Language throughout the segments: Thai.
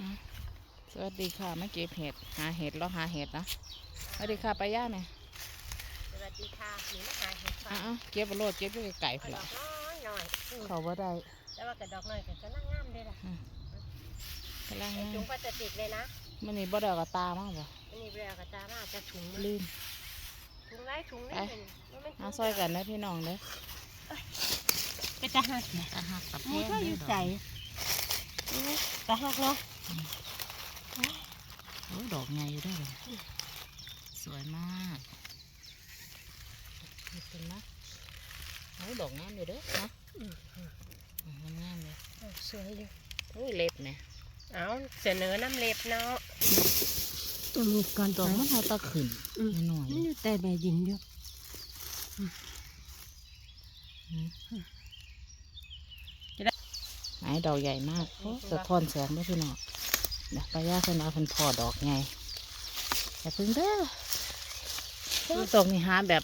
อืมสวัสดีค่ะมาเก็บเห็ดหาเห็ดแล้วหาเห็ดนะสวัสดีค่ะไปาย่าเนี่ยสวัสดีค่ะหนูมาหาเห็ดอ้าฟางวเก็บไปโลดเก็บด้วยไก่เอาพุ่นดอละกน้อยหน่อยอืมเขาบ่ได้แต่ว่ากระดอกน้อยก็จะนั่งงามเลยล่ะกำลังไอ้ถุงพลาสติกเลยนะมันนี่บ่ได้เอากระตามากบ่อันนี้เรียกกระตามาจะถุงลืม ถุงไรถุงนี่ไป มันเป็นมาซอยกันนะพี่น้องเด้อเป็นตาหักเนี่ยตาหักกับแพมูงก็อเด้ยู่อดอกใจตาหักเนาะ โอ้ยดอกใหญ่อยู่เด้อสวยมากเห็นไหมโอ้ยดอกงามอยู่เด้อเนาะอืมอืมมันงามเลยสวยอยู่โอ้ยเล็บเนี่ยเอาเสนอน้ำเล็บเนาะตัวมีก่อนดอกมันเอาตะขึ้นอืมหน่อยมันอยู่แต่ใบดินอยู่ ไหนดอกใหญ่มากโอ้สะท้อนแสงด้วยพี่น้องเดี๋ยวป้าย่าเพิ่นเอาเพิ่นพอดอกไงอย่าเพึ่งเด้อโอ้ดอกนี่หาแบบ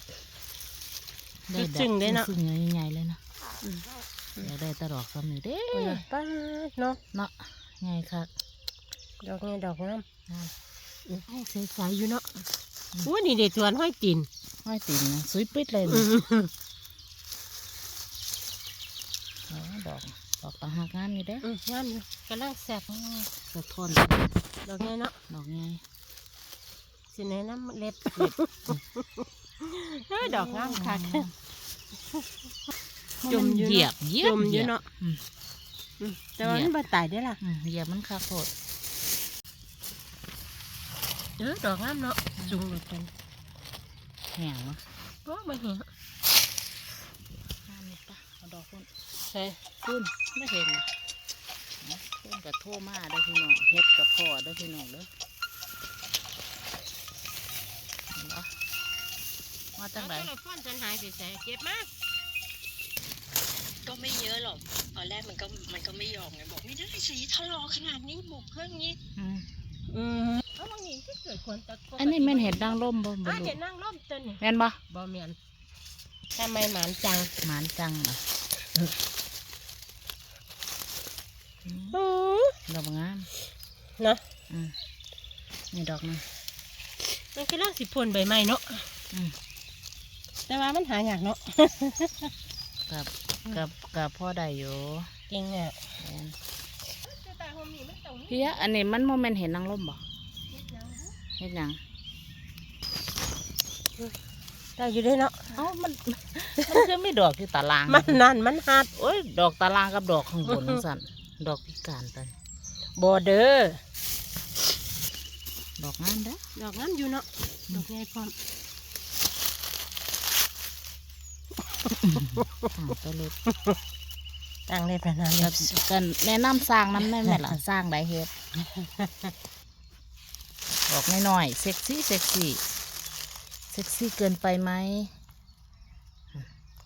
ได้แบบจึงๆเลยเนาะซึ่งๆใหญ่ๆเลยนะอยากได้แตดอกซ้ำนี่เด้โอ้ยป้าเนาะเนาะไงครับดอกนี้ดอกงามอ่าให้ใสๆอยู่เนาะอู้นี่เด็ดสวนห้อยตีนห้อยติ่งนะสวยปิดเลยอืนะ ม โอ้ด อกดอกต่างหากงามอยู่เด้ออืมงามอยู่กำลังแซ่บสะท้อนดอกนี้เนาะดอกไงสิแนะนำเล็บเฮ้ยดอกงามค่ะจมอยู่เนอะเหยียบเหยียบจมอยู่เนาะอืมอืมแต่ว่ามันบ่ตายได้อล่ะอืมเหยียบมันคักโคตรเออดอกงามเนาะสูงเหมือนกันแห้งเนาะโอ้ไม่เห็นงามเลยปะเอาดอกพุ่น ใช่พุ่นไม่เห็นนะเอาพุ่นกับโทมาได้อพี่น้องเฮ็ดกับพ่อได้อพี่น้องเด้อเห็นปะมาจังไรแล้วฟ้อนฉันหายไปใส่เก็บมาก็ไม่เยอะหรอกตอนแรกมันก็มันก็ไม่ยอมไงบอกไม่ได้สีทะลอขนาดนี้บุกเครื่องนี้อืมอืมเอาบางนี้ที่เกิดควรตะกอันนี้แม่นเห็ดดังร่มบ่บ่อะรู้เห็ดนั่งร่มตัวนี่แม่นบ่บ่เมียนทำไมหมานจังหมานจังอะอืมอือ ดอกงามเนาะอืมนี่ดอกนึงมันก็เล่าสิพ่นใบไม้เนาะอืมแต่ว่ามันหายากเนาะกับกับกับพ่อได้อยู่เก่งอะแม่นพี่อะอันนี้มันโมเมนเห็นนางร่มบ่เห็นหยังได้อยู่ด้วยเนาะเอ้ามันมันคือไม่ดอกที่ตารางมันนั่นมันหัดโอ้ยดอกตารางกับดอกข้างบนนั่นสั่น ดอกพิการไปบอเดอร์ดอกงามเด้อดอกงามอยู่เนาะดอกใหญ่พร้อมอ่าตัวเล็กตั้งได้ประมาณแบนี้บกันแนะนำสร้างน้ำแม่แม่ละสร้างได้เฮ็ดดอกน้อยๆเซ็กซี่เซ็กซี่เซ็กซี่เกินไปไหม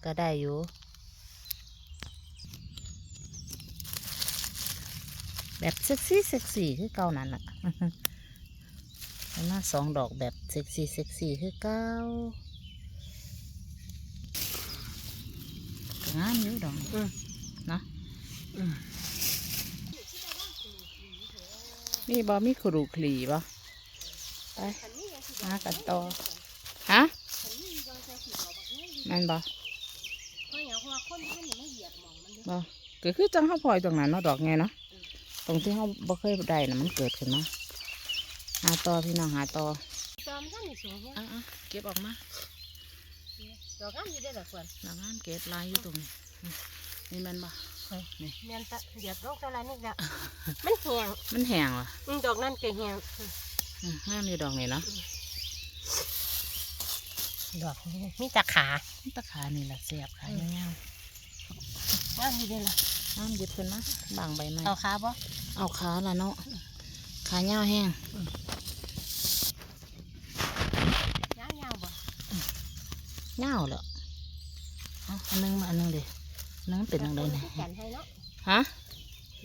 ก็ได้อยู่ แบบเซ็กซี่เซ็กซี่คือเก่านั่นแหละแล้วมาสองดอกแบบเซ็กซี่เซ็กซี่คือเก่างามอยู่ดอกนี้อืมเนาะอืมมีบอมีขรูขลีบ่ไปหากันต่อฮะแม่นบ่เพราะอย่างว่าคนมันอย่ามาเหยียบหมองมันเด้อบ่ก็คือจังเฮาพลอยตรงนั้นเนาะดอกไงเนาะ ตรงที่เฮาบ่เคยได้น่ะมันเกิดขึ้นมาหาต่อพี่น้องหาต่อจอมท่านนี่สูงแฮะอะๆเก็บออกมาดอกงามอยู่ได้อล่ะควรดอกงามเก็บลายอยู่ตรงนี้อืมนี่แม่นบ่นี่เมียนตะเหยียบโรคอะไรนี่ละมันแห้งมันแห้งว่ะอืมดอกนั่นก็แห้งอืมงามอยู่ดอกนี่เนาะดอกนี้มีแตะขาตะขานี่แหละเสียบขายาวงามอยู่ได้อล่ะๆ น้ำหยิบขึ้นมาบางใบไม้เอาขาบ่เอาขาละเนาะขายาวแห้งยาวยาวบ่เงาแล้วเอาอันนึงมาอันนึงเดี๋ยวนั่นเป็นยังไงอยากเนี่ยคุณคือกันให้เนาะฮะ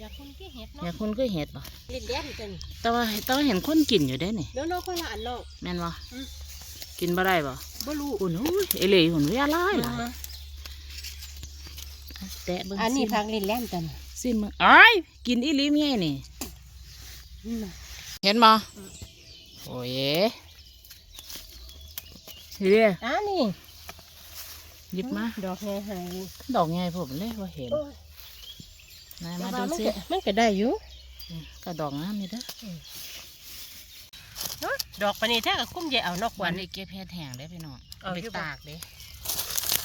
อยากคุณคือเห็ดอเนาะยากคุณก็เห็ดป่ะลิ้นแดงจังแต่ว่าแต่ว่าเห็นคนกินอยู่ได้นี่เดี๋ยวน้องคนละอันน้องแม่นบ่อืมกินบ่ได้บ่บ่รู้อุ่นอุ้ยเอเหล่หุ่นวิยาลายหลาย แตะเบิ่งอันนี้ซิมพักลิ้นแหลมจังซิมมึงอ้ายกินอีหลีเมียนี่นี่น่ะเห็นบ่โอ้ยเฮียอ่านี่หยิบมา ดอกแง่หายดอกไงผมเลยว่าเห็นโอ้ยนายแต่มาว่าดูมันสิก็มันก็ได้อยู่อืมก็ดอกงามนี่เด้อเนาะดอกปานนี้แท้ก็คุ้มใหญ่เอานอกวัวันนนี้เก็บเห็ดแห้งได้อพี่น้องเอาไปอยู่บ่ตากเด้นี่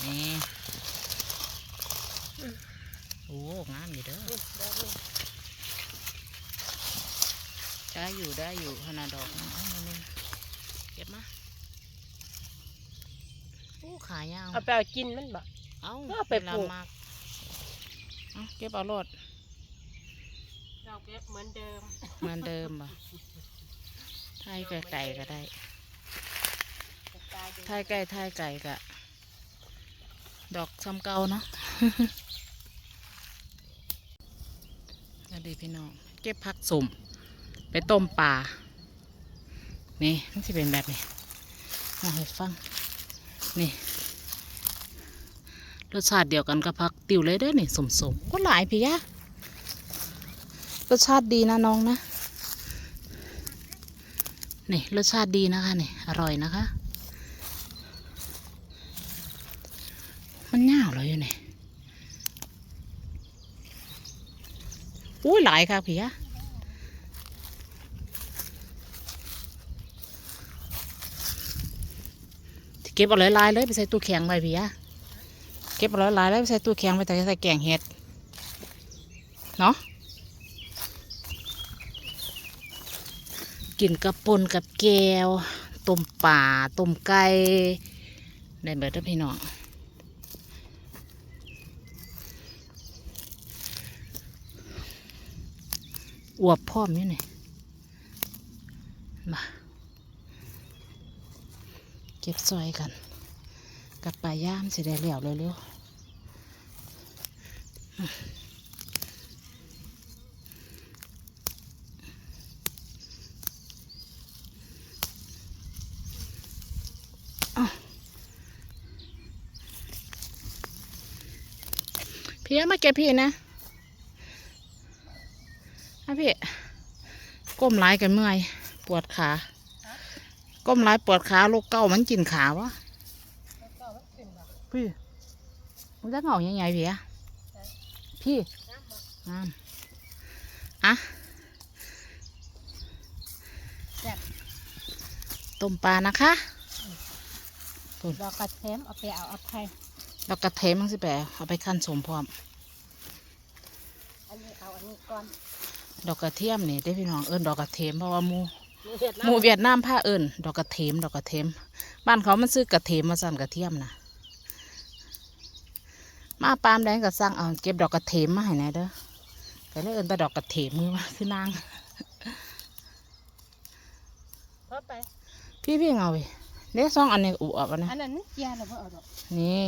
อืม โอ้งามอยู่เด้อได้อยู่ได้อยู่ขนาดดอกนึงเอามาหนึ่งเก็บมาโอ้ขายาวเอาไปเอากินมันบ่เอาเอาไปปลูกเวมากเอาเก็บเอารถดอกเหมือนเดิม เหมือนเดิมบ่ไทยไก่ๆก็ได้ไทยไก่ไทยไก่กะดอกซ้ำเก่าเนาะ สวัสดีพี่น้อง เก็บผักสมไปต้มปลา นี่มันจะเป็นแบบนี้มาให้ฟัง นี่ รสชาติเดียวกันกับผักติวเลยเด้อนี่สมสมก็หลายพี่ยะรสชาติดีนะน้องนะนี่รสชาติดีนะคะนี่อร่อยนะคะ มันยาวเลยอยู่นี่ อุ้ยหลายค่ะพี่ะเก็บเอาหลายๆเลยไปใส่ตู้แข็งไว้พี่ะเก็บเอาหลายๆเลยไปใส่ตู้แข็งไปแต่ใส่แกงเห็ดเนาะกินกับปนกับแก้วต้มป่าต้มไก่ได้เบิดเด้อพี่น้อง อวบพร้อมอยู่นี่มาเก็บซอยกัน กับปลาย่ามสิได้เหลียวเร็วๆพี่มาเก็บพี่นะ อะพี่ ก้มหลายกันเมื่อยปวดขา ก้มหลายปวดขาโรคเก้ามันกินขาวะพี่มันจะเหงายังไงพี่อะพี่งามอะแซ่บต้มปลานะคะดอกกระเทมเอาไปเอาเอาไปแล้วกระเทมมันสิแปะเอาไปขั้นสมพร้อม อันนี้เอาอันนี้ก่อน ดอกกระเทียมนี่ได้อพี่น้องเอิญดอกกระเทมเพราะว่าหมูเวียดหมูเวียดนามผ้าเอิญดอกกระเทมดอกกระเทมบ้านเขามันซื้อกระเทมมาสั่นกระเทียมนะมาปามแดงก็สั่งเอาเก็บดอกกระเทมมาให้แหน่เด้อก็เลยเอิญแต่ดอกกระเทมมือมาคือนางพอไปพี่พี่เอาไปเด้ซองอันนี้อุอับอันนี้อันนั้นมันเจียแล้วบ่เอาดอกนี่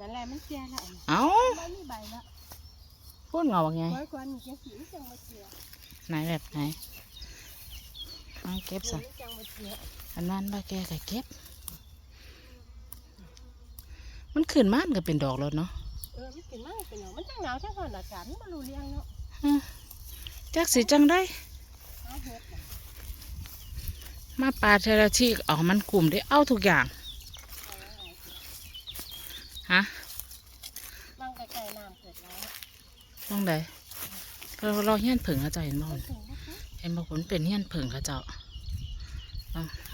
นั่นแหละมันเจียแล้วอันนี้เอาไม่มีใบแล้ว พูดเงาว่าไงไว้ก่อนนี่จังสีจังมาเจียไหนแบบไหนเอาเก็บสั่นจังมาเจียอันนั้นบ้าแกก็เก็บ มันขึ้นมานก็เป็นดอกแล้วเนาะเออมันกินมากเป็นหยังมันจังหนาวจังหอนอากาศมันบ่รู้เรื่องเนาะจักสิจังได้เอาเฮ็ดน่ะมาปลาเทระที่เอามันกลุ่มได้เอาทุกอย่างเอาไว้เอาสิฮะ บางไกลๆน้ำเกิดแล้ว ต้องใดเราเราเฮี้ยนผึ่งเขาเจ้าเห็นบ่มันเห็นบ่ผลเป็นเฮี้ยนผึ่งเขาเจ้าอะ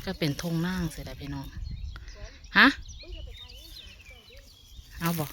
ก็เป็นทงนั่งเสียดายพี่น้องฮะเอาบอก